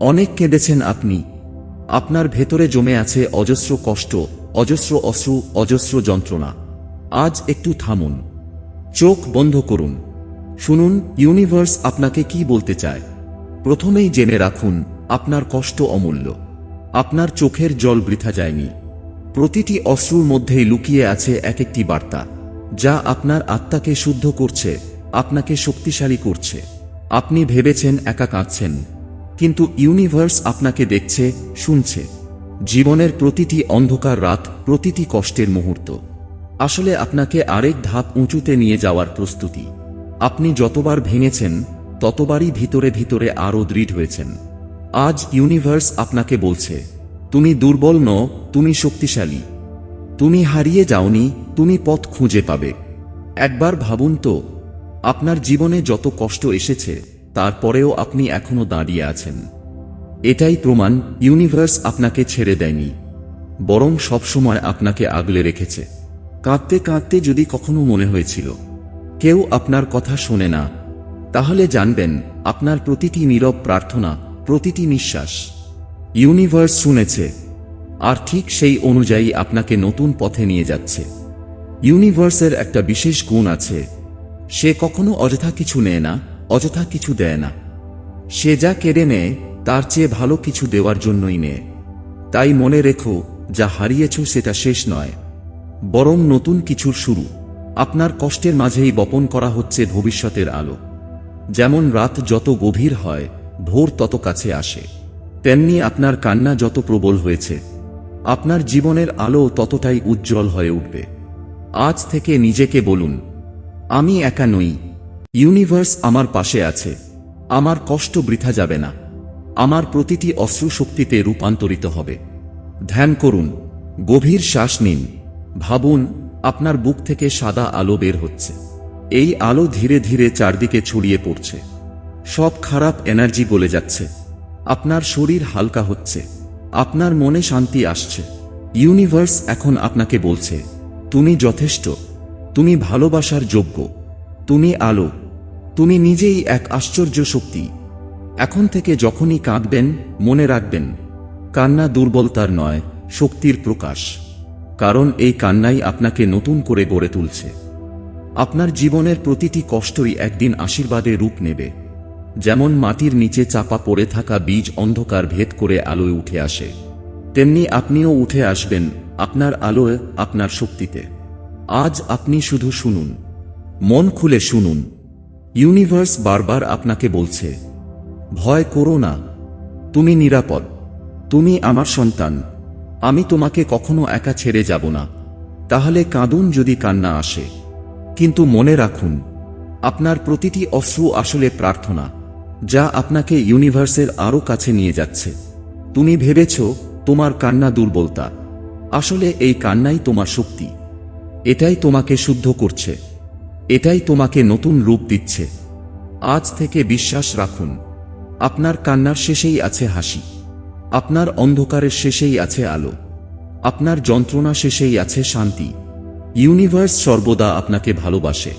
অনেক কেঁদেছেন আপনি। আপনার ভেতরে জমে আছে অজস্র কষ্ট, অজস্র অশ্রু, অজস্র যন্ত্রণা। আজ একটু থামুন। চোখ বন্ধ করুন। শুনুন, ইউনিভার্স আপনাকে কি বলতে চায়। প্রথমেই জেনে রাখুন, আপনার কষ্ট অমূল্য। আপনার চোখের জল বৃথা যায়নি। প্রতিটি অশ্রুর মধ্যেই লুকিয়ে আছে এক একটি বার্তা, যা আপনার আত্মাকে শুদ্ধ করছে, আপনাকে শক্তিশালী করছে। আপনি ভেবেছেন একা কাঁদছেন। কিন্তু ইউনিভার্স আপনাকে দেখছে, শুনছে। জীবনের প্রতিটি অন্ধকার রাত, প্রতিটি কষ্টের মুহূর্ত। আসলে আপনাকে আরেক ধাপ উঁচুতে নিয়ে যাওয়ার প্রস্তুতি। আপনি যতবার ভেঙেছেন, ততবারই ভিতরে ভিতরে আরও দৃঢ় হয়েছেন। আজ ইউনিভার্স আপনাকে বলছে, তুমি দুর্বল ন তুমি শক্তিশালী। তুমি হারিয়ে যাওনি, তুমি পথ খুঁজে পাবে। একবার ভাবুন তো, আপনার জীবনে যত কষ্ট এসেছে তারপরেও আপনি এখনও দাঁড়িয়ে আছেন। এটাই প্রমাণ ইউনিভার্স আপনাকে ছেড়ে দেয়নি। বরং সবসময় আপনাকে আগলে রেখেছে। কাঁদতে কাঁদতে যদি কখনো মনে হয়েছিল, কেউ আপনার কথা শোনে না, তাহলে জানবেন আপনার প্রতিটি নীরব প্রার্থনা, প্রতিটি নিঃশ্বাস ইউনিভার্স শুনেছে, আর ঠিক সেই অনুযায়ী আপনাকে নতুন পথে নিয়ে যাচ্ছে। ইউনিভার্সের একটা বিশেষ গুণ আছে, সে কখনো অযথা কিছু নেয় না। অযথা কিছু দেয় না। সে যা কেড়ে নেয়, তার চেয়ে ভালো কিছু দেওয়ার জন্যই নেয়। তাই মনে রেখো, যা হারিয়েছ সেটা শেষ নয়। বরং নতুন কিছুর শুরু। আপনার কষ্টের মাঝেই বপন করা হচ্ছে ভবিষ্যতের আলো। যেমন রাত যত গভীর হয়, ভোর তত কাছে আসে। তেমনি আপনার কান্না যত প্রবল হয়েছে, আপনার জীবনের আলো ততটাই উজ্জ্বল হয়ে উঠবে। আজ থেকে নিজেকে বলুন, আমি একা নই ইউনিভার্স আমার পাশে আছে। আমার কষ্ট বৃথা যাবে না। আমার প্রতিটি অশ্রু শক্তিতে রূপান্তরিত হবে। ধ্যান করুন, গভীর শ্বাস নিন। ভাবুন, আপনার বুক থেকে সাদা আলো বের হচ্ছে। এই আলো ধীরে ধীরে চারদিকে ছড়িয়ে পড়ছে। সব খারাপ এনার্জি গলে যাচ্ছে। আপনার শরীর হালকা হচ্ছে। আপনার মনে শান্তি আসছে। ইউনিভার্স এখন আপনাকে বলছে, তুমি যথেষ্ট। তুমি ভালোবাসার যোগ্য। তুমি আলো। তুমি নিজেই এক আশ্চর্য শক্তি। এখন থেকে যখনই কাঁদবেন, মনে রাখবেন, কান্না দুর্বলতার নয়, শক্তির প্রকাশ। কারণ এই কান্নাই আপনাকে নতুন করে গড়ে তুলছে। আপনার জীবনের প্রতিটি কষ্টই একদিন আশীর্বাদে রূপ নেবে। যেমন মাটির নিচে চাপা পড়ে থাকা বীজ অন্ধকার ভেদ করে আলোয় উঠে আসে, তেমনি আপনিও উঠে আসবেন আপনার আলোয়, আপনার শক্তিতে। আজ আপনি শুধু শুনুন, মন খুলে শুনুন। ইউনিভার্স বারবার আপনাকে বলছে, ভয় করো না, তুমি নিরাপদ, তুমি আমার সন্তান, আমি তোমাকে কখনো একা ছেড়ে যাব না। তাহলে কাঁদুন যদি কান্না আসে। কিন্তু মনে রাখুন, আপনার প্রতিটি অশ্রু আসলে প্রার্থনা, যা আপনাকে ইউনিভার্সের আরও কাছে নিয়ে যাচ্ছে। তুমি ভেবেছ, তোমার কান্না দুর্বলতা। আসলে এই কান্নাই তোমার শক্তি। এটাই তোমাকে শুদ্ধ করছে। এটাই তোমাকে নতুন রূপ দিচ্ছে। আজ থেকে বিশ্বাস রাখুন, আপনার কান্নার শেষেই আছে হাসি, আপনার অন্ধকারের শেষেই আছে আলো, আপনার যন্ত্রণা শেষেই আছে শান্তি, ইউনিভার্স সর্বদা আপনাকে ভালোবাসে,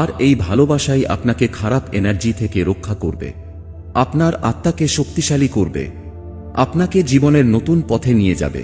আর এই ভালোবাসাই আপনাকে খারাপ এনার্জি থেকে রক্ষা করবে, আপনার আত্মাকে শক্তিশালী করবে, আপনাকে জীবনের নতুন পথে নিয়ে যাবে।